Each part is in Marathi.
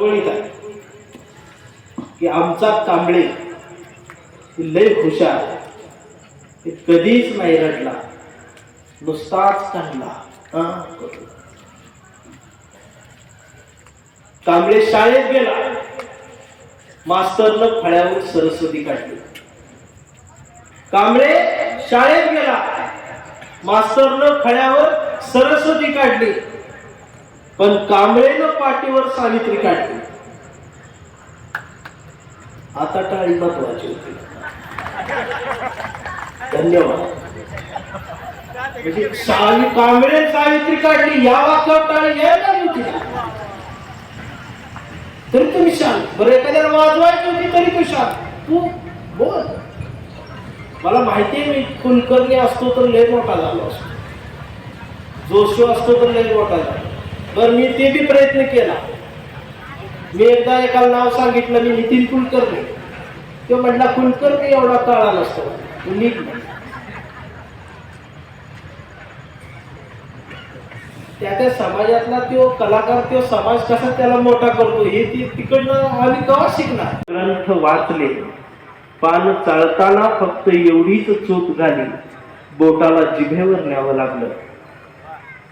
वळीत आहे. की आमचा कांबळे लय हुशार कधीच नाही रडला. नुसताच काढला कांबळे शाळेत गेला. मास्तरनं फळ्यावर सरस्वती काढली. कांबळे शाळेत गेला. मास्तरनं फळ्यावर सरस्वती काढली. पण कांबळेनं पाठीवर सावित्री काढली. आता टाळी महत्वाची होती. धन्यवाद. म्हणजे सावी कांबळे सावित्री काढली या वाक्यावर टाळी यायला होती तरी तुम्ही शांत. बरं एखाद्याला वाजवायची होती तरी तू शांत. तू बोल. मला माहिती आहे मी कुलकर्णी असतो तर लय मोठा झालो असतो. जोशो असतो तर लय मोठा झालो. बरं मी ते बी प्रयत्न केला. मी एकदा एका नाव सांगितलं मी नितीन कुलकर्णी. तो म्हटला कुलकर्णी एवढा काळा नसतो. नीट त्या त्या समाजातला तो कलाकार तो समाज कसा त्याला मोठा करतो हे ती तिकडनं आम्ही कवा शिकणार? ग्रंथ वाचले. पान चालताना फक्त एवढीच चूक झाली. बोटाला जिभेवर न्यावं लागलं.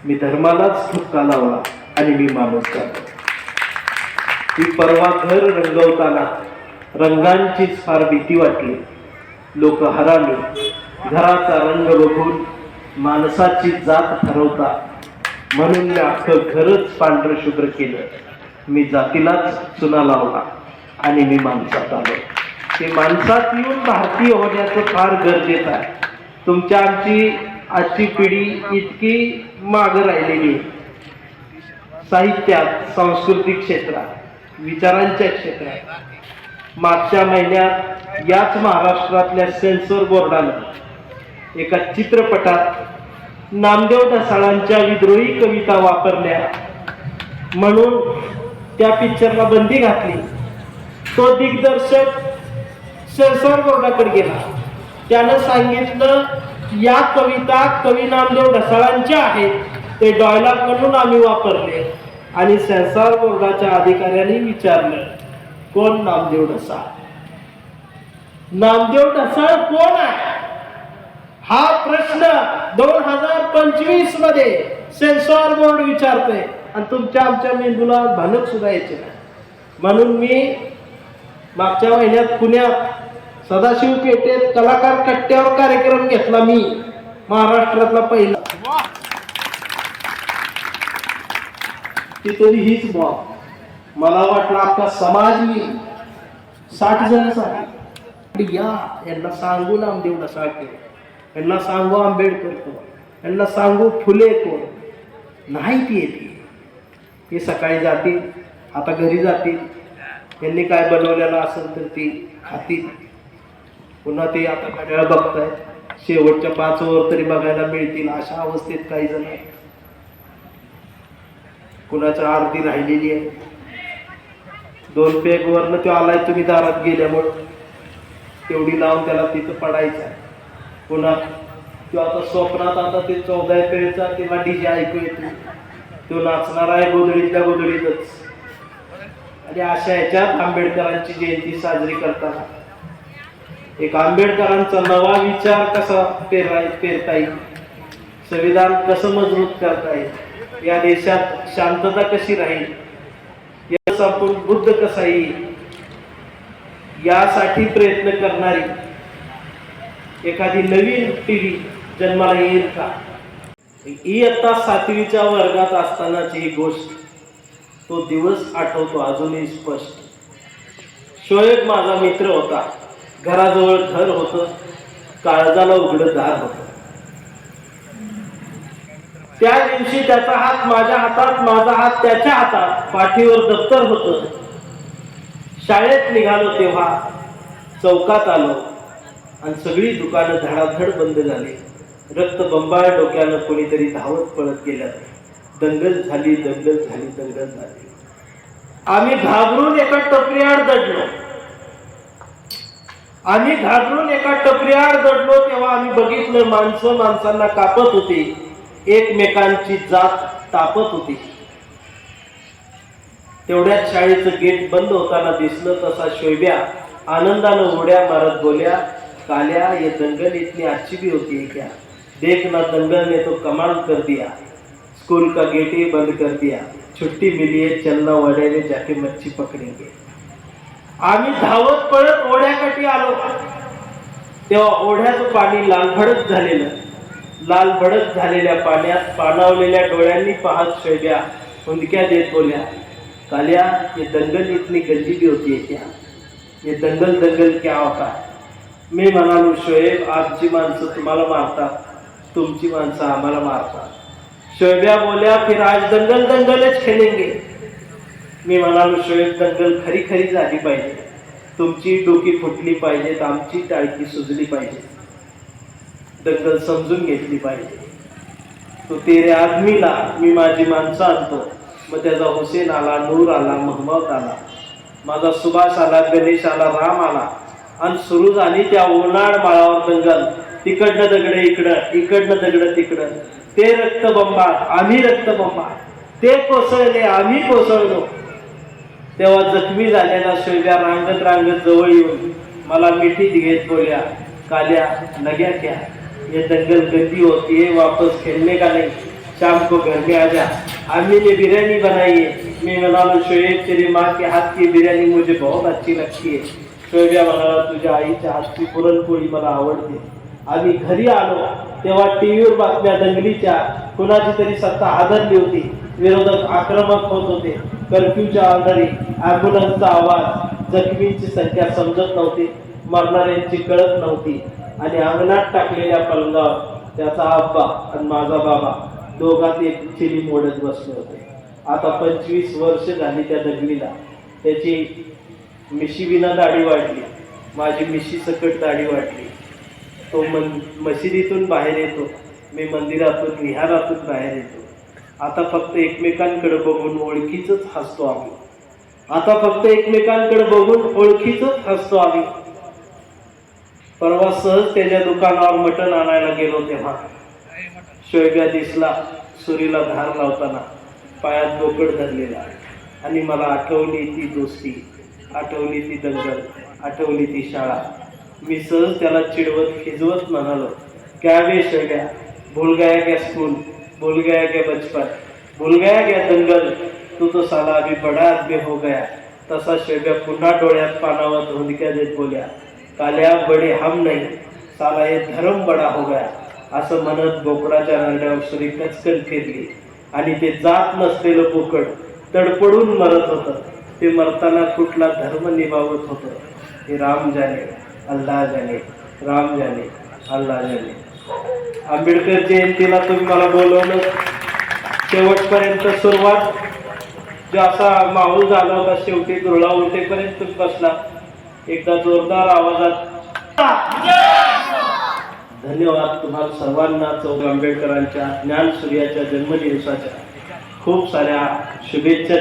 मी धर्मालाच ठुपका लावला आणि मी माणूस झालो. ती परवा घर रंगवताना रंगांचीच फार भीती वाटली. लोक हरामी घराचा रंग बघून माणसाची जात ठरवता म्हणून मी अख्खं घरच पांढरं शुभ्र केलं. मी जातीलाच चुना लावला आणि मी माणसात आलो. ते माणसात येऊन भारतीय होण्याचं फार गरजेचं आहे. तुमच्या आमची आजची पिढी इतकी मागं राहिलेली. साहित्यात सांस्कृतिक क्षेत्रात विचारांच्या क्षेत्रात. मागच्या महिन्यात याच महाराष्ट्रातल्या सेन्सर बोर्डानं एका चित्रपटात नामदेव ढसाळांच्या विद्रोही कविता वापरल्या. म्हणून त्या पिक्चरला बंदी घातली. तो दिग्दर्शक सेन्सर बोर्डाकडे गेला. त्यानं सांगितलं या कविता कवी नामदेव ढसाळांच्या आहेत. ते डॉयलॉग म्हणून आम्ही वापरले. आणि सेन्सॉर बोर्डाच्या अधिकाऱ्यांनी विचारलं कोण नामदेव ढसाळ नामदेव ढसाळ कोण आहे? हा प्रश्न दोन हजार पंचवीसमध्ये सेन्सॉर बोर्ड विचारतोय. आणि तुमच्या आमच्या मेंदूला भानक सुद्धा यायचे नाही. म्हणून मी मागच्या महिन्यात पुण्यात सदाशिव पेठेत कलाकार कट्ट्यावर कार्यक्रम घेतला मी. महाराष्ट्रातला पहिला. तिथं हीच बॉब. मला वाटलं आपला समाज मी साठ जण या यांना सांगू नामदेव ढसाळ केलं यांना सांगू आंबेडकर कोण? यांना सांगू फुले कोण? नाही ती येते हे सकाळी जातील आता घरी जातील. यांनी काय बनवलेलं असेल तर ती खातील. पुन्हा ते आता घड्याळ बघतायत. शेवटच्या पाच ओव्हर तरी बघायला मिळतील अशा अवस्थेत काही जण आहेत. कुणाच्या आरती राहिलेली आहे. दोन पेग वरनं तो आलाय तुम्ही दारात गेल्यामुळे. तेवढी लावून त्याला तिथं पडायचं आहे. पुन्हा तो आता स्वप्नात आता ते चौदा पेळचा किंवा डीजे ऐकू येतो तो नाचणार आहे गोधडीतल्या गोधडीतच. आणि अशा ह्याच्यात आंबेडकरांची जयंती साजरी करताना एक आंबेडकरांचा नवा विचार कसा पेराय पेरता येईल संविधान कसं मजबूत करता येईल या देशात शांतता कशी राहील? या संपूर्ण बुद्ध कसा येईल? यासाठी प्रयत्न करणारी एखादी नवीन पिढी जन्माला येईल का? इयत्ता सातवीच्या वर्गात असतानाची ही गोष्ट. तो दिवस आठवतो अजूनही स्पष्ट. शोएब माझा मित्र होता. घराजवळ घर होतं काळजाला उघडं दार होतं. त्या दिवशी त्याचा हात माझ्या हातात माझा हात त्याच्या हातात पाठीवर दप्तर होतं. शाळेत निघालो तेव्हा चौकात आलो आणि सगळी दुकानं धडाधड बंद झाली. रक्त बंबाळ डोक्यानं कोणीतरी धावत पळत गेल्या दंगल झाली दंगल झाली दंगल झाली. आम्ही घाबरून एका टपरीआड दडलो. आम्ही घाबरून एका टपरीआड दडलो तेव्हा आम्ही बघितलं माणसं माणसांना कापत होती. एकमेकांची जात तापत होती. तेवढ्याच शाळेचं गेट बंद होताना दिसलं तसा शोभ्या आनंदानं उड्या मारत बोल्या काल्या ये दंगल इतनी अच्छी भी होती है क्या? देख ना दंगल ने तो कमाल कर दिया. स्कूल का गेट ही बंद कर दिया. छुट्टी मिली है चलना वड्या में जाके मच्छी पकडेंगे. आम्ही धावत पळत ओढ्या आलो तेव्हा ओढ्याचं पाणी लालभडत झालेलं. लालभडत झालेल्या पाण्यात पाणावलेल्या डोळ्यांनी पाहत शैब्या हुंदक्या देत बोल्या काल्या ये दंगल इतनी गंदी होती है क्या? ये दंगल दंगल क्या होता मी म्हणालो शोएब आपची माणसं तुम्हाला मारतात. तुमची माणसं आम्हाला मारतात. शोएब्या बोल्या फिर आज दंगल दंगलच खेळेंगे मी म्हणालो शोएब दंगल खरी खरी झाली पाहिजे. तुमची डोकी फुटली पाहिजेत आमची टाळकी सुजली पाहिजे. दंगल समजून घेतली पाहिजे. तो तेरे आदमीला मी माझी माणसं आणतो. मग त्याचा हुसेन आला नूर आला महम्मद आला. माझा सुभाष आला गणेश आला राम आला. आणि सुरू झाली त्या उन्हाळ माळावर दंगल. तिकडनं दगड इकडं इकडनं दगड तिकडं. ते रक्तबंबाळ आम्ही रक्तबंबाळ ते कोसळले आम्ही कोसळलो. तेव्हा जखमी झालेल्या शोभ्या रांगत रांगत जवळ येऊन मला मिठीत घेत बोल्या काल्या लग्या क्या ये दंगल गंदी होती है वापस खेलने का नहीं? शाम को घर में आ जा अम्मी ने बिरयानी बनाई है मैं म्हणालो शोएब तेरी माँ के हाथ की बिरयानी मुझे बहुत अच्छी लगती है. शोएब्या म्हणाला तुझ्या आईच्या हातची पुरणपोळी मला आवडते. आम्ही घरी आलो. तेव्हा टी व्हीवर बातम्या दंगलीच्या. कुणाची तरी सत्ता आदरली होती. विरोधक आक्रमक होत होते. कर्फ्यूच्या आधारे ॲम्ब्युलन्सचा आवाज जखमींची संख्या समजत नव्हती मरणाऱ्यांची कळत नव्हती आणि अंगणात टाकलेल्या पलंगावर त्याचा आब्बा आणि माझा बाबा दोघात एक चिली मोडत बसले होते. आता पंचवीस वर्ष झाली त्या दगलीला त्याची मिशीविना दाढी वाढली. माझी मिशी सकट दाढी वाढली. तो मन मशिदीतून बाहेर येतो. मी मंदिरातून विहारातून बाहेर येतो. आता फक्त एकमेकांकडे बघून ओळखीच हसतो आम्ही. आता फक्त एकमेकांकडे बघून ओळखीच हसतो आम्ही. परवा सहज त्याच्या दुकानावर मटण आणायला गेलो तेव्हा. शोयब्या दिसला सुरीला धार लावताना. पायात बोकड धरलेला. आणि मला आठवली ती दोस्ती. आठवली ती दंगल. आठवली ती शाळा. मी सहज त्याला चिडवत खिजवत म्हणालो क्या वे शोयब्या भूल गॅस भूल गया क्या बचपन? भूल गया क्या दंगल तू तो साला अभी बड़ा आदमी हो गया। तसा शोयब्या पुन्हा डोळ्यात पानावर धुंदक्या देत बोल्या। काल्या बडे हम नाही साला हे धर्म बडा हो गया। असं म्हणत बोकडाच्या नरड्यावर श्री कचकन फिरली. आणि ते जात नसलेलं बोकड तडपडून मरत होतं. ते मरताना कुठला धर्म निभावत होतं? हे राम जाने अल्लाह जाने राम जाने अल्लाह जाने. आंबेडकर जयंतीला तुम्ही मला बोलवलं. शेवटपर्यंत सुरुवात. जो असा माहोल झाला होता शेवटी दुर्ळा उलटेपर्यंत तुम्ही बसला. एकदा जोरदार आवाजात धन्यवाद तुम्हाला सर्वांना चौदा आंबेडकरांच्या ज्ञान सूर्याच्या जन्मदिवसाच्या खूप साऱ्या शुभेच्छा